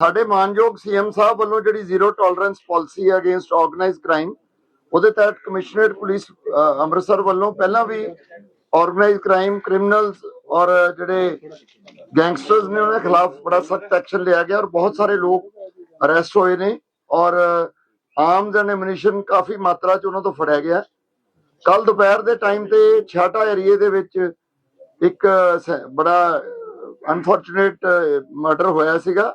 ਸਾਡੇ ਮਾਨਯੋਗ ਸੀਐਮ ਸਾਹਿਬ ਵੱਲੋਂ ਜਿਹੜੀ ਜ਼ੀਰੋ ਟੋਲਰੈਂਸ ਪਾਲਿਸੀ ਹੈ ਅਗੇਂਸਟ ਆਰਗੇਨਾਈਜ਼ਡ ਕ੍ਰਾਈਮ ਉਹਦੇ ਤਹਿਤ ਕਮਿਸ਼ਨਰੇਟ ਪੁਲਿਸ ਅੰਮ੍ਰਿਤਸਰ ਵੱਲੋਂ ਪਹਿਲਾਂ ਵੀ ਆਰਗੇਨਾਈਜ਼ਡ ਕ੍ਰਾਈਮ ਕ੍ਰਿਮੀਨਲਸ ਔਰ ਜਿਹੜੇ ਗੈਂਗਸਟਰਸ ਨੇ ਉਹਨਾਂ ਦੇ ਖਿਲਾਫ ਬੜਾ ਸਖਤ ਐਕਸ਼ਨ ਲਿਆ ਗਿਆ ਔਰ ਬਹੁਤ ਸਾਰੇ ਲੋਕ ਅਰੈਸਟ ਹੋਏ ਨੇ ਔਰ ਆਮ ਐਂਡ ਐਮੂਨੀਸ਼ਨ ਕਾਫੀ ਮਾਤਰਾ ਚ ਉਹਨਾਂ ਤੋਂ ਫੜਿਆ ਗਿਆ। ਕੱਲ ਦੁਪਹਿਰ ਦੇ ਟਾਈਮ ਤੇ ਛਾਟਾ ਏਰੀਏ ਦੇ ਵਿੱਚ ਇੱਕ ਬੜਾ ਅਨਫੋਰਚੂਨੇਟ ਮਰਡਰ ਹੋਇਆ ਸੀਗਾ।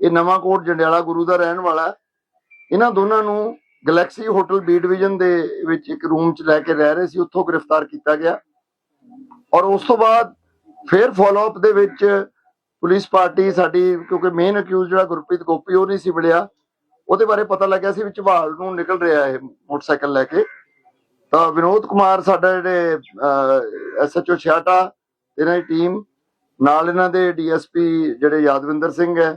ਇਹ ਨਵਾਂ ਕੋਟ ਜੰਡਿਆਲਾ ਗੁਰੂ ਦਾ ਰਹਿਣ ਵਾਲਾ ਇਹਨਾਂ ਦੋਨਾਂ ਨੂੰ ਗੈਲੈਕਸੀ ਹੋਟਲ ਬੀ ਡਿਵੀਜ਼ਨ ਦੇ ਵਿੱਚ ਇੱਕ ਰੂਮ 'ਚ ਲੈ ਕੇ ਰਹਿ ਰਹੇ ਸੀ। ਉੱਥੋਂ ਗ੍ਰਿਫਤਾਰ ਕੀਤਾ ਗਿਆ। ਔਰ ਉਸ ਤੋਂ ਬਾਅਦ ਫਿਰ ਫਾਲੋ ਅਪ ਦੇ ਵਿੱਚ ਪੁਲਿਸ ਪਾਰਟੀ ਸਾਡੀ, ਕਿਉਂਕਿ ਮੇਨ ਅਕਿਊਜ਼ ਜਿਹੜਾ ਗੁਰਪ੍ਰੀਤ ਗੋਪੀ, ਉਹ ਨਹੀਂ ਸੀ ਮਿਲਿਆ ਉਹਦੇ ਬਾਰੇ ਪਤਾ ਲੱਗਿਆ ਸੀ ਵਿੱਚ ਝਵਾਲ ਨੂੰ ਨਿਕਲ ਰਿਹਾ ਇਹ ਮੋਟਰਸਾਈਕਲ ਲੈ ਕੇ। ਤਾਂ ਵਿਨੋਦ ਕੁਮਾਰ ਸਾਡਾ ਜਿਹੜੇ ਐਸਐਚਓ ਛਿਆਟਾ ਇਹਨਾਂ ਦੀ ਟੀਮ ਨਾਲ ਇਹਨਾਂ ਦੇ ਡੀਐਸਪੀ ਜਿਹੜੇ ਯਾਦਵਿੰਦਰ ਸਿੰਘ ਹੈ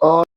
ਔਰ